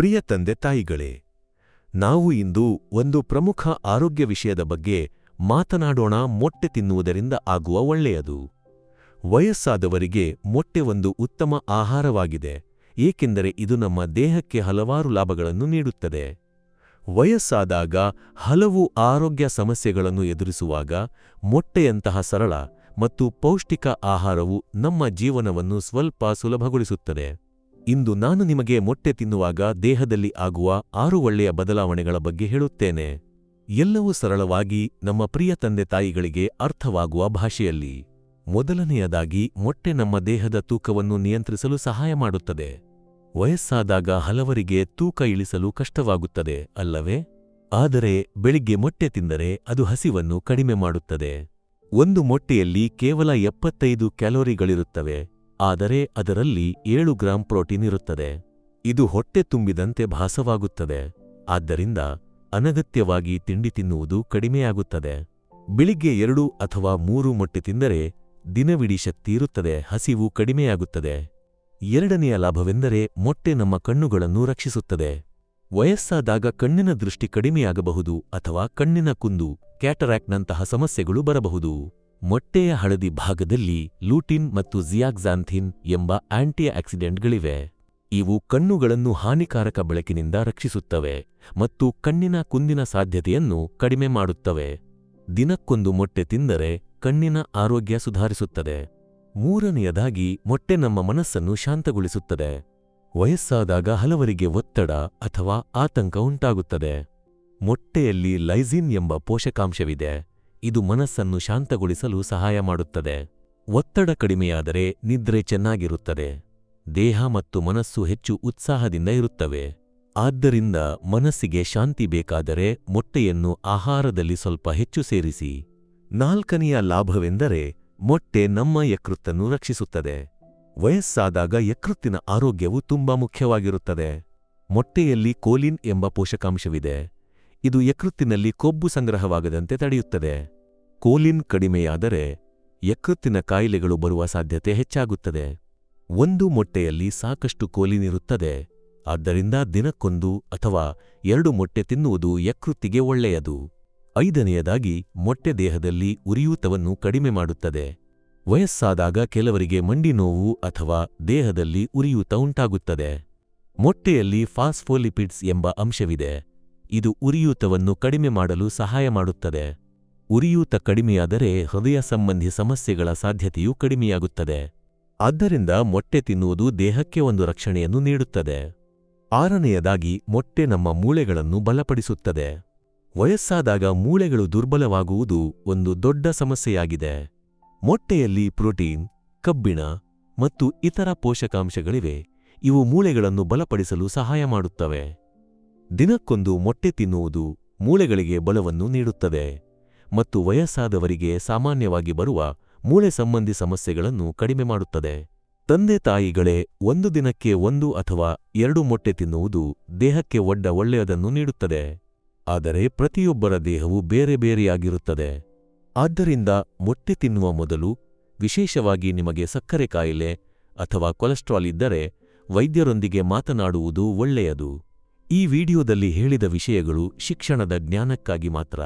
ಪ್ರಿಯ ತಂದೆ ತಾಯಿಗಳೇ, ನಾವು ಇಂದು ಒಂದು ಪ್ರಮುಖ ಆರೋಗ್ಯ ವಿಷಯದ ಬಗ್ಗೆ ಮಾತನಾಡೋಣ, ಮೊಟ್ಟೆ ತಿನ್ನುವುದರಿಂದ ಆಗುವ ಒಳ್ಳೆಯದು. ವಯಸ್ಸಾದವರಿಗೆ ಮೊಟ್ಟೆ ಒಂದು ಉತ್ತಮ ಆಹಾರವಾಗಿದೆ, ಏಕೆಂದರೆ ಇದು ನಮ್ಮ ದೇಹಕ್ಕೆ ಹಲವಾರು ಲಾಭಗಳನ್ನು ನೀಡುತ್ತದೆ. ವಯಸ್ಸಾದಾಗ ಹಲವು ಆರೋಗ್ಯ ಸಮಸ್ಯೆಗಳನ್ನು ಎದುರಿಸುವಾಗ ಮೊಟ್ಟೆಯಂತಹ ಸರಳ ಮತ್ತು ಪೌಷ್ಟಿಕ ಆಹಾರವು ನಮ್ಮ ಜೀವನವನ್ನು ಸ್ವಲ್ಪ ಸುಲಭಗೊಳಿಸುತ್ತದೆ. ಇಂದು ನಾನು ನಿಮಗೆ ಮೊಟ್ಟೆ ತಿನ್ನುವಾಗ ದೇಹದಲ್ಲಿ ಆಗುವ ಆರು ಒಳ್ಳೆಯ ಬದಲಾವಣೆಗಳ ಬಗ್ಗೆ ಹೇಳುತ್ತೇನೆ. ಎಲ್ಲವೂ ಸರಳವಾಗಿ ನಮ್ಮ ಪ್ರಿಯ ತಂದೆ ತಾಯಿಗಳಿಗೆ ಅರ್ಥವಾಗುವ ಭಾಷೆಯಲ್ಲಿ. ಮೊದಲನೆಯದಾಗಿ, ಮೊಟ್ಟೆ ನಮ್ಮ ದೇಹದ ತೂಕವನ್ನು ನಿಯಂತ್ರಿಸಲು ಸಹಾಯ ಮಾಡುತ್ತದೆ. ವಯಸ್ಸಾದಾಗ ಹಲವರಿಗೆ ತೂಕ ಇಳಿಸಲು ಕಷ್ಟವಾಗುತ್ತದೆ, ಅಲ್ಲವೇ? ಆದರೆ, ಬೆಳಿಗ್ಗೆ ಮೊಟ್ಟೆ ತಿಂದರೆ ಅದು ಹಸಿವನ್ನು ಕಡಿಮೆ ಮಾಡುತ್ತದೆ. ಒಂದು ಮೊಟ್ಟೆಯಲ್ಲಿ ಕೇವಲ ಎಪ್ಪತ್ತೈದು ಕ್ಯಾಲೋರಿಗಳಿರುತ್ತವೆ. ಆದರೆ ಅದರಲ್ಲಿ ಏಳು ಗ್ರಾಂ ಪ್ರೋಟೀನ್ ಇರುತ್ತದೆ. ಇದು ಹೊಟ್ಟೆ ತುಂಬಿದಂತೆ ಭಾಸವಾಗುತ್ತದೆ. ಆದ್ದರಿಂದ ಅನಗತ್ಯವಾಗಿ ತಿಂಡಿ ತಿನ್ನುವುದು ಕಡಿಮೆಯಾಗುತ್ತದೆ. ಬೆಳಿಗ್ಗೆ ಎರಡು ಅಥವಾ ಮೂರು ಮೊಟ್ಟೆ ತಿಂದರೆ ದಿನವಿಡೀ ಶಕ್ತಿ ಇರುತ್ತದೆ, ಹಸಿವು ಕಡಿಮೆಯಾಗುತ್ತದೆ. ಎರಡನೆಯ ಲಾಭವೆಂದರೆ ಮೊಟ್ಟೆ ನಮ್ಮ ಕಣ್ಣುಗಳನ್ನು ರಕ್ಷಿಸುತ್ತದೆ. ವಯಸ್ಸಾದಾಗ ಕಣ್ಣಿನ ದೃಷ್ಟಿ ಕಡಿಮೆಯಾಗಬಹುದು ಅಥವಾ ಕಣ್ಣಿನ ಕುಂದು, ಕ್ಯಾಟರಾಕ್ಟ್ನಂತಹ ಸಮಸ್ಯೆಗಳು ಬರಬಹುದು. ಮೊಟ್ಟೆಯ ಹಳದಿ ಭಾಗದಲ್ಲಿ ಲೂಟಿನ್ ಮತ್ತು ಜಿಯಾಕ್ಸಾಂಥಿನ್ ಎಂಬ ಆಂಟಿ ಆಕ್ಸಿಡೆಂಟ್ಗಳಿವೆ. ಇವು ಕಣ್ಣುಗಳನ್ನು ಹಾನಿಕಾರಕ ಬೆಳಕಿನಿಂದ ರಕ್ಷಿಸುತ್ತವೆ ಮತ್ತು ಕಣ್ಣಿನ ಕುಂದಿನ ಸಾಧ್ಯತೆಯನ್ನು ಕಡಿಮೆ ಮಾಡುತ್ತವೆ. ದಿನಕ್ಕೊಂದು ಮೊಟ್ಟೆ ತಿಂದರೆ ಕಣ್ಣಿನ ಆರೋಗ್ಯ ಸುಧಾರಿಸುತ್ತದೆ. ಮೂರನೆಯದಾಗಿ, ಮೊಟ್ಟೆ ನಮ್ಮ ಮನಸ್ಸನ್ನು ಶಾಂತಗೊಳಿಸುತ್ತದೆ. ವಯಸ್ಸಾದಾಗ ಹಲವರಿಗೆ ಒತ್ತಡ ಅಥವಾ ಆತಂಕ ಉಂಟಾಗುತ್ತದೆ. ಮೊಟ್ಟೆಯಲ್ಲಿ ಲೈಸಿನ್ ಎಂಬ ಪೋಷಕಾಂಶವಿದೆ. ಇದು ಮನಸ್ಸನ್ನು ಶಾಂತಗೊಳಿಸಲು ಸಹಾಯ ಮಾಡುತ್ತದೆ. ಒತ್ತಡ ಕಡಿಮೆಯಾದರೆ ನಿದ್ರೆ ಚೆನ್ನಾಗಿರುತ್ತದೆ. ದೇಹ ಮತ್ತು ಮನಸ್ಸು ಹೆಚ್ಚು ಉತ್ಸಾಹದಿಂದ ಇರುತ್ತವೆ. ಆದ್ದರಿಂದ ಮನಸ್ಸಿಗೆ ಶಾಂತಿ ಬೇಕಾದರೆ ಮೊಟ್ಟೆಯನ್ನು ಆಹಾರದಲ್ಲಿ ಸ್ವಲ್ಪ ಹೆಚ್ಚು ಸೇರಿಸಿ. ನಾಲ್ಕನೆಯ ಲಾಭವೆಂದರೆ ಮೊಟ್ಟೆ ನಮ್ಮ ಯಕೃತ್ತನ್ನು ರಕ್ಷಿಸುತ್ತದೆ. ವಯಸ್ಸಾದಾಗ ಯಕೃತ್ತಿನ ಆರೋಗ್ಯವು ತುಂಬಾ ಮುಖ್ಯವಾಗಿರುತ್ತದೆ. ಮೊಟ್ಟೆಯಲ್ಲಿ ಕೋಲಿನ್ ಎಂಬ ಪೋಷಕಾಂಶವಿದೆ. ಇದು ಯಕೃತ್ತಿನಲ್ಲಿ ಕೊಬ್ಬು ಸಂಗ್ರಹವಾಗದಂತೆ ತಡೆಯುತ್ತದೆ. ಕೋಲಿನ್ ಕಡಿಮೆಯಾದರೆ ಯಕೃತ್ತಿನ ಕಾಯಿಲೆಗಳು ಬರುವ ಸಾಧ್ಯತೆ ಹೆಚ್ಚಾಗುತ್ತದೆ. ಒಂದು ಮೊಟ್ಟೆಯಲ್ಲಿ ಸಾಕಷ್ಟು ಕೋಲಿನ್ ಇರುತ್ತದೆ. ಆದ್ದರಿಂದ ದಿನಕ್ಕೊಂದು ಅಥವಾ ಎರಡು ಮೊಟ್ಟೆ ತಿನ್ನುವುದು ಯಕೃತ್ತಿಗೆ ಒಳ್ಳೆಯದು. ಐದನೆಯದಾಗಿ, ಮೊಟ್ಟೆ ದೇಹದಲ್ಲಿ ಉರಿಯೂತವನ್ನು ಕಡಿಮೆ ಮಾಡುತ್ತದೆ. ವಯಸ್ಸಾದಾಗ ಕೆಲವರಿಗೆ ಮಂಡಿ ನೋವು ಅಥವಾ ದೇಹದಲ್ಲಿ ಉರಿಯೂತ ಉಂಟಾಗುತ್ತದೆ. ಮೊಟ್ಟೆಯಲ್ಲಿ ಫಾಸ್ಫೋಲಿಪಿಡ್ಸ್ ಎಂಬ ಅಂಶವಿದೆ. ಇದು ಉರಿಯೂತವನ್ನು ಕಡಿಮೆ ಮಾಡಲು ಸಹಾಯ ಮಾಡುತ್ತದೆ. ಉರಿಯೂತ ಕಡಿಮೆಯಾದರೆ ಹೃದಯ ಸಂಬಂಧಿ ಸಮಸ್ಯೆಗಳ ಸಾಧ್ಯತೆಯೂ ಕಡಿಮೆಯಾಗುತ್ತದೆ. ಆದ್ದರಿಂದ ಮೊಟ್ಟೆ ತಿನ್ನುವುದು ದೇಹಕ್ಕೆ ಒಂದು ರಕ್ಷಣೆಯನ್ನು ನೀಡುತ್ತದೆ. ಆರನೆಯದಾಗಿ, ಮೊಟ್ಟೆ ನಮ್ಮ ಮೂಳೆಗಳನ್ನು ಬಲಪಡಿಸುತ್ತದೆ. ವಯಸ್ಸಾದಾಗ ಮೂಳೆಗಳು ದುರ್ಬಲವಾಗುವುದು ಒಂದು ದೊಡ್ಡ ಸಮಸ್ಯೆಯಾಗಿದೆ. ಮೊಟ್ಟೆಯಲ್ಲಿ ಪ್ರೋಟೀನ್, ಕಬ್ಬಿಣ ಮತ್ತು ಇತರ ಪೋಷಕಾಂಶಗಳಿವೆ. ಇವು ಮೂಳೆಗಳನ್ನು ಬಲಪಡಿಸಲು ಸಹಾಯ ಮಾಡುತ್ತವೆ. ದಿನಕ್ಕೊಂದು ಮೊಟ್ಟೆ ತಿನ್ನುವುದು ಮೂಳೆಗಳಿಗೆ ಬಲವನ್ನು ನೀಡುತ್ತದೆ. ಮತ್ತು ವಯಸ್ಸಾದವರಿಗೆ ಸಾಮಾನ್ಯವಾಗಿ ಬರುವ ಮೂಳೆ ಸಂಬಂಧಿ ಸಮಸ್ಯೆಗಳನ್ನು ಕಡಿಮೆ ಮಾಡುತ್ತದೆ. ತಂದೆ ತಾಯಿಗಳೇ, ಒಂದು ದಿನಕ್ಕೆ ಒಂದು ಅಥವಾ ಎರಡು ಮೊಟ್ಟೆ ತಿನ್ನುವುದು ದೇಹಕ್ಕೆ ಒಡ್ಡ ಒಳ್ಳೆಯದನ್ನು ನೀಡುತ್ತದೆ. ಆದರೆ ಪ್ರತಿಯೊಬ್ಬರ ದೇಹವು ಬೇರೆ ಬೇರೆಯಾಗಿರುತ್ತದೆ. ಆದ್ದರಿಂದ ಮೊಟ್ಟೆ ತಿನ್ನುವ ಮೊದಲು ವಿಶೇಷವಾಗಿ ನಿಮಗೆ ಸಕ್ಕರೆ ಕಾಯಿಲೆ ಅಥವಾ ಕೊಲೆಸ್ಟ್ರಾಲ್ ಇದ್ದರೆ ವೈದ್ಯರೊಂದಿಗೆ ಮಾತನಾಡುವುದು ಒಳ್ಳೆಯದು. ಈ ವಿಡಿಯೋದಲ್ಲಿ ಹೇಳಿದ ವಿಷಯಗಳು ಶಿಕ್ಷಣದ ಜ್ಞಾನಕ್ಕಾಗಿ ಮಾತ್ರ.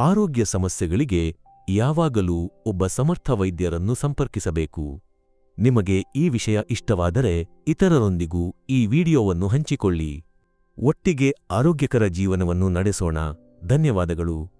ಆರೋಗ್ಯ ಸಮಸ್ಯೆಗಳಿಗೆ ಯಾವಾಗಲೂ ಒಬ್ಬ ಸಮರ್ಥ ವೈದ್ಯರನ್ನು ಸಂಪರ್ಕಿಸಬೇಕು. ನಿಮಗೆ ಈ ವಿಷಯ ಇಷ್ಟವಾದರೆ ಇತರರೊಂದಿಗೂ ಈ ವಿಡಿಯೋವನ್ನು ಹಂಚಿಕೊಳ್ಳಿ. ಒಟ್ಟಿಗೆ ಆರೋಗ್ಯಕರ ಜೀವನವನ್ನು ನಡೆಸೋಣ. ಧನ್ಯವಾದಗಳು.